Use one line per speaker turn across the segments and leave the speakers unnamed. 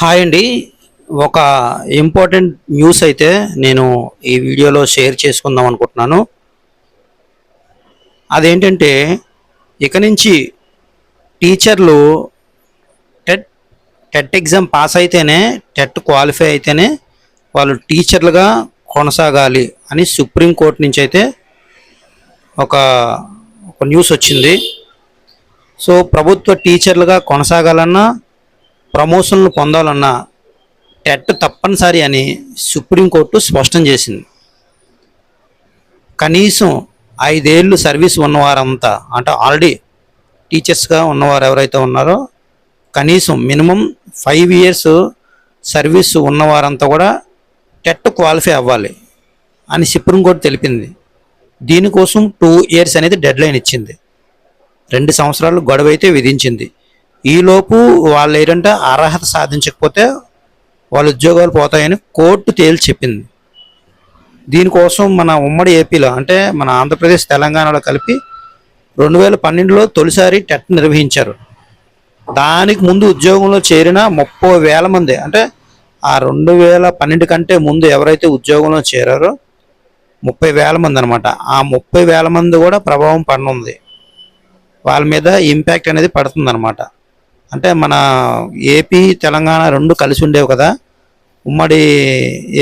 Hi అండి. ఒక important news అయితే నేను ఈ వీడియోలో షేర్ చేసుకుందాం అనుకుంటున్నాను. అదేంటంటే ఇక నుంచి టీచర్లు టెట్ టెట్ ఎగ్జామ్ పాస్ అయితేనే టెట్ క్వాలిఫై అయితేనే వాళ్ళు టీచర్లుగా కొనసాగాలి అని సుప్రీంకోర్టు నుంచి అయితే ఒక ఒక న్యూస్ వచ్చింది. సో ప్రభుత్వ టీచర్లుగా కొనసాగాలన్నా ప్రమోషన్లు పొందాలన్నా టెట్ తప్పనిసరి అని సుప్రీంకోర్టు స్పష్టం చేసింది. కనీసం ఐదేళ్ళు సర్వీస్ ఉన్నవారంతా అంటే ఆల్రెడీ టీచర్స్గా ఉన్నవారు ఎవరైతే ఉన్నారో కనీసం మినిమం ఫైవ్ ఇయర్స్ సర్వీస్ ఉన్నవారంతా కూడా టెట్ క్వాలిఫై అవ్వాలి అని సుప్రీంకోర్టు తెలిపింది. దీనికోసం టూ ఇయర్స్ అనేది డెడ్లైన్ ఇచ్చింది. రెండు సంవత్సరాలు గొడవ అయితే విధించింది. ఈలోపు వాళ్ళు ఏంటంటే అర్హత సాధించకపోతే వాళ్ళ ఉద్యోగాలు పోతాయని కోర్టు తేల్చి చెప్పింది. దీనికోసం మన ఉమ్మడి ఏపీలో అంటే మన ఆంధ్రప్రదేశ్ తెలంగాణలో కలిపి రెండు వేల పన్నెండులో తొలిసారి టెట్ నిర్వహించారు. దానికి ముందు ఉద్యోగంలో చేరిన ముప్పై వేల మంది అంటే ఆ రెండు వేల పన్నెండు కంటే ముందు ఎవరైతే ఉద్యోగంలో చేరారో ముప్పై వేల మంది అనమాట ఆ ముప్పై వేల మంది కూడా ప్రభావం పడనుంది. వాళ్ళ మీద ఇంపాక్ట్ అనేది పడుతుంది అనమాట అంటే మన ఏపీ తెలంగాణ రెండు కలిసి ఉండేవి కదా. ఉమ్మడి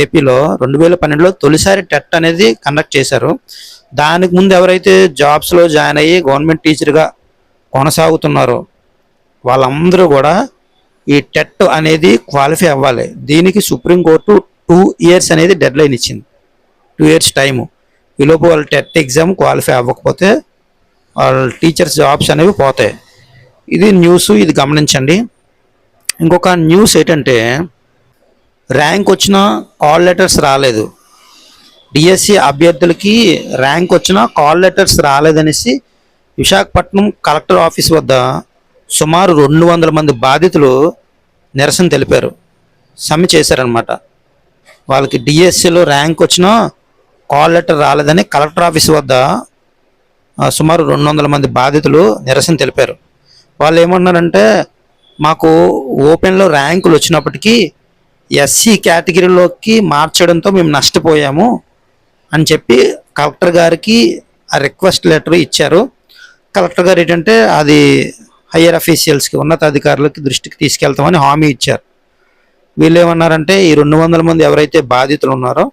ఏపీలో రెండు వేల పన్నెండులో తొలిసారి టెట్ అనేది కండక్ట్ చేశారు. దానికి ముందు ఎవరైతే జాబ్స్లో జాయిన్ అయ్యి గవర్నమెంట్ టీచర్గా కొనసాగుతున్నారో వాళ్ళందరూ కూడా ఈ టెట్ అనేది క్వాలిఫై అవ్వాలి. దీనికి సుప్రీంకోర్టు టూ ఇయర్స్ అనేది డెడ్ లైన్ ఇచ్చింది టూ ఇయర్స్ టైము ఈలోపు వాళ్ళు టెట్ ఎగ్జామ్ క్వాలిఫై అవ్వకపోతే వాళ్ళ టీచర్స్ జాబ్స్ అనేవి పోతాయి. ఇది న్యూస్ ఇది గమనించండి. ఇంకొక న్యూస్ ఏంటంటే ర్యాంక్ వచ్చిన కాల్ లెటర్స్ రాలేదు. డిఎస్సి అభ్యర్థులకి ర్యాంక్ వచ్చిన కాల్ లెటర్స్ రాలేదనేసి విశాఖపట్నం కలెక్టర్ ఆఫీస్ వద్ద సుమారు రెండు వందల మంది బాధితులు నిరసన తెలిపారు. సమ్మె చేశారనమాట వాళ్ళకి డిఎస్సిలో ర్యాంక్ వచ్చినా కాల్ లెటర్ రాలేదని కలెక్టర్ ఆఫీస్ వద్ద సుమారు రెండు వందల మంది బాధితులు నిరసన తెలిపారు. వాళ్ళు ఏమన్నారంటే మాకు ఓపెన్లో ర్యాంకులు వచ్చినప్పటికీ ఎస్సీ కేటగిరీలోకి మార్చడంతో మేము నష్టపోయాము అని చెప్పి కలెక్టర్ గారికి ఆ రిక్వెస్ట్ లెటర్ ఇచ్చారు. కలెక్టర్ గారు ఏంటంటే అది హయ్యర్ అఫీషియల్స్కి ఉన్నతాధికారులకి దృష్టికి తీసుకెళ్తామని హామీ ఇచ్చారు. వీళ్ళు ఏమన్నారంటే ఈ రెండు వందల మంది ఎవరైతే బాధితులు ఉన్నారో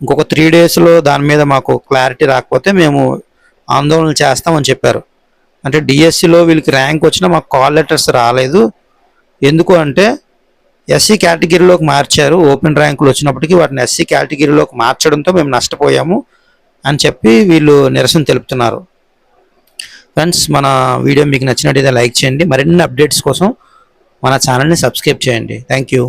ఇంకొక త్రీ డేస్లో దాని మీద మాకు క్లారిటీ రాకపోతే మేము ఆందోళన చేస్తామని చెప్పారు. అంటే డిఎస్సిలో వీళ్ళకి ర్యాంక్ వచ్చినా మాకు కాల్ లెటర్స్ రాలేదు. ఎందుకు అంటే ఎస్సీ కేటగిరీలోకి మార్చారు. ఓపెన్ ర్యాంకులు వచ్చినప్పటికీ వాటిని ఎస్సీ కేటగిరీలోకి మార్చడంతో మేము నష్టపోయాము అని చెప్పి వీళ్ళు నిరసన తెలుపుతున్నారు. ఫ్రెండ్స్ మన వీడియో మీకు నచ్చినట్టయితే లైక్ చేయండి. మరిన్ని అప్డేట్స్ కోసం మన ఛానల్ని సబ్స్క్రైబ్ చేయండి. Thank you